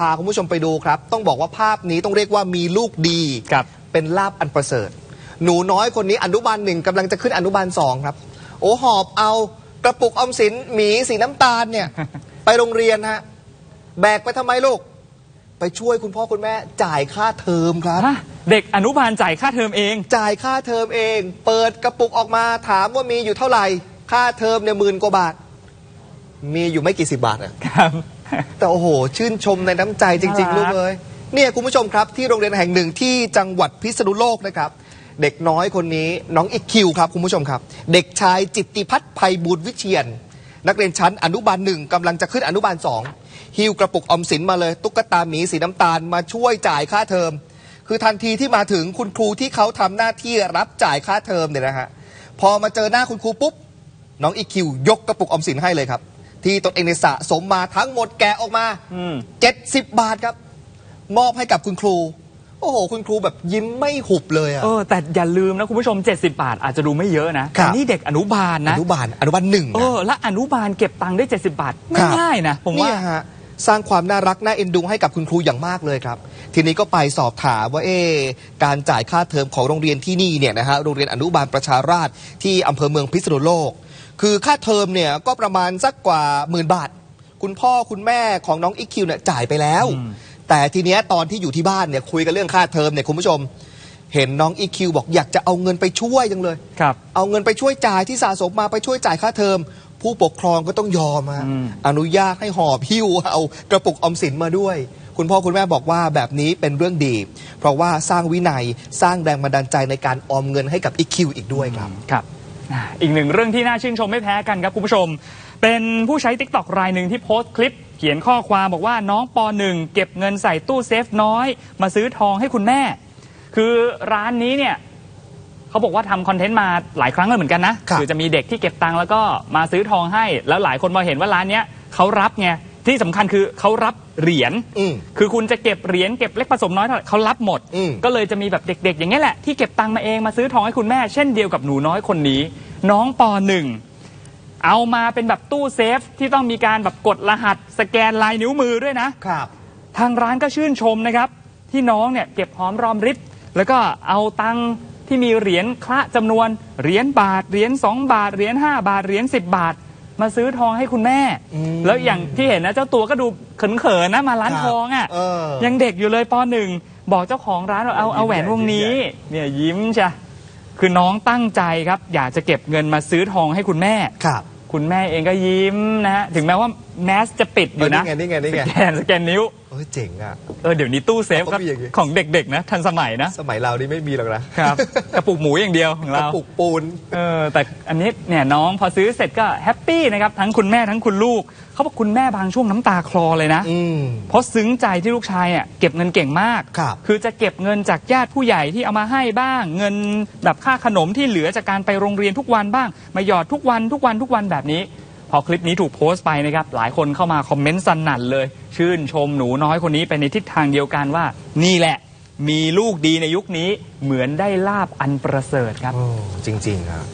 พาคุณผู้ชมไปดูครับ ต้องบอกว่าภาพนี้ต้องเรียกว่ามีลูกดีครับเป็นลาบอันประเสริฐ หนูน้อยคนนี้อนุบาลหนึ่งกำลังจะขึ้นอนุบาลสองครับ โอ้หอบเอากระปุกออมสินหมีสีน้ำตาลเนี่ย ไปโรงเรียนฮะแบกไปทำไมลูก ไปช่วยคุณพ่อคุณแม่จ่ายค่าเทอมครับฮะเด็กอนุบาลจ่ายค่าเทอมเอง จ่ายค่าเทอมเอง เปิดกระปุกออกมาถามว่ามีอยู่เท่าไหร่ ค่าเทอมเนี่ยหมื่นกว่าบาท มีอยู่ไม่กี่สิบบาทอะครับ แต่โอ้โห ชื่นชมในน้ำใจจริงๆน่ารัลูกกเอ้ยเนี่ยคุณผู้ชมครับที่โรงเรียนแห่งหนึ่งที่จังหวัดพิษณุโลกนะครับ เด็กน้อยคนนี้น้องอิกคิวครับคุณผู้ชมครับ เด็กชายจิตติพัฒน์ภัยบุญวิเชียน นักเรียนชั้นอนุบาลหนึ่งกำลังจะขึ้นอนุบาลสองหิ้วกระปุกออมสินมาเลย ตุ๊กตาหมีสีน้ำตาลมาช่วยจ่ายค่าเทอม คือทันทีที่มาถึงคุณครูที่เขาทำหน้าที่รับจ่ายค่าเทอมเนี่ยนะฮะพอมาเจอหน้าคุณครูปุ๊บน้องอีคิวยกกระปุกออมสินให้เลยครับ ที่ตนเองในยสะสมมาทั้งหมดแกะออกมาอืม70บาทครับ มอบให้กับคุณครู โอ้โห คุณครูแบบยิ้มไม่หุบเลยอะเออแต่อย่าลืมนะคุณผู้ชม 70 บาทอาจจะดูไม่เยอะนะครัแต่บนี่เด็กอนุบาลอนะนุบาลอนุบาลหนึ่งเอนะ อและอนุบาลเก็บตังค์ได้ 70 บาทไม่ครับง่ายนะ ผมว่า เนี่ยฮะสร้างความน่ารักน่าเอ็นดูให้กับคุณครูอย่างมากเลยครับ ทีนี้ก็ไปสอบถามว่าเอ๊ะการจ่ายค่าเทอมของโรงเรียนที่นี่เนี่ยนะฮะโรงเรียนอนุบาลประชาราษฎร์ที่อำเภอเมืองพิษณุโลก คือค่าเทอมเนี่ยก็ประมาณสักกว่าหมื่นบาท คุณพ่อคุณแม่ของน้องอีคิวเนี่ยจ่ายไปแล้วอืมแต่ทีเนี้ยตอนที่อยู่ที่บ้านเนี่ยคุยกันเรื่องค่าเทอมเนี่ยคุณผู้ชม เห็นน้องอีคิวบอกอยากจะเอาเงินไปช่วยจังเลย ครับ เอาเงินไปช่วยจ่ายที่สะสมมาไปช่วยจ่ายค่าเทอม ผู้ปกครองก็ต้องยอมฮะอืมอนุญาตให้หอบหิ้วเอากระปุกออมสินมาด้วย คุณพ่อคุณแม่บอกว่าแบบนี้เป็นเรื่องดี เพราะว่าสร้างวินัยสร้างแรงบันดาลใจในการออมเงินให้กับอีคิวอีกด้วยครับ ครับ อ่าอีกหนึ่งเรื่องที่น่าชื่นชมไม่แพ้กันครับคุณผู้ชม เป็นผู้ใช้ t ิ k t o k รายหนึ่งที่โพสต์คลิป เขียนข้อความบอกว่าน้องป .1 เก็บเงินใส่ตู้เซฟน้อย มาซื้อทองให้คุณแม่ คือร้านนี้เนี่ยเขาบอกว่าทำคอนเทนต์มาหลายครั้งแล้วเหมือนกันนะครับอจะมีเด็กที่เก็บตังค์แล้วก็มาซื้อทองให้ แล้วหลายคนพอเห็นว่าร้านเนี้ยเขารับไง ที่สำคัญคือเขารับเหรียญอืมคือคุณจะเก็บเหรียญเก็บเล็กผสมน้อยเท่าไหร่เขารับหมด อืม ก็เลยจะมีแบบเด็ก ๆ อย่างนี้ยแหละที่เก็บตังค์มาเองมาซื้อทองให้คุณแม่ เช่นเดียวกับหนูน้อยคนนี้ น้องปหนึ่งเอามาเป็นแบบตู้เซฟที่ต้องมีการแบบกดรหัส สแกนลายนิ้วมือด้วยนะ ครับ ทางร้านก็ชื่นชมนะครับ ที่น้องเนี่ยเก็บหอมรอมริบแล้วก็เอาตังค์ที่มีเหรียญคละจำนวนเหรียญบาทเหรียญ2บาทเหรียญ5บาทเหรียญ10 บาท มาซื้อทองให้คุณแม่อืมแล้วอย่างที่เห็นนะเจ้าตัวก็ดูเขินๆนะมาร้านครับทองอะเออยังเด็กอยู่เลยปหนึ่งบอกเจ้าของร้านว่าเอาเอาแหวนวงนี้ เนี่ยยิ้มจ้ะคือน้องตั้งใจครับ อยากจะเก็บเงินมาซื้อทองให้คุณแม่ครับ คุณแม่เองก็ยิ้มนะฮะถึงแม้ว่าแมสจะปิดอยู่นะเออนี่ไงนี่ไงนี่ไงสแกนสแกนนิ้วเออเจ๋งอะ เออเดี๋ยวนี้ตู้เซฟเขาก็มีอย่างงี้ ของเด็กๆนะ ทันสมัยนะ สมัยเรานี่ไม่มีหรอกนะครับ กระปุกหมูอย่างเดียวของกระเรา ปุกปูน เออแต่อันนี้เนี่ยน้องพอซื้อเสร็จก็แฮปปี้นะครับ ทั้งคุณแม่ทั้งคุณลูก เขาบอกคุณแม่บางช่วงน้ำตาคลอเลยนะ อืม เพราะซึ้งใจที่ลูกชายอะเก็บเงินเก่งมากครับอจะเก็บเงินจากญาติผู้ใหญ่ที่เอามาให้บ้าง เงินแบบค่าขนมที่เหลือจากการไปโรงเรียนทุกวันบ้าง มาหยอดทุกวันทุกวันทุกวันแบบนี้ พอคลิปนี้ถูกโพสต์ไปนะครับหลายคนเข้ามาคอมเมนต์สนั่นเลย ชื่นชมหนูน้อยคนนี้ไปในทิศทางเดียวกันว่า นี่แหละมีลูกดีในยุคนี้เหมือนได้ลาบอันประเสริฐครับ จริงๆครับ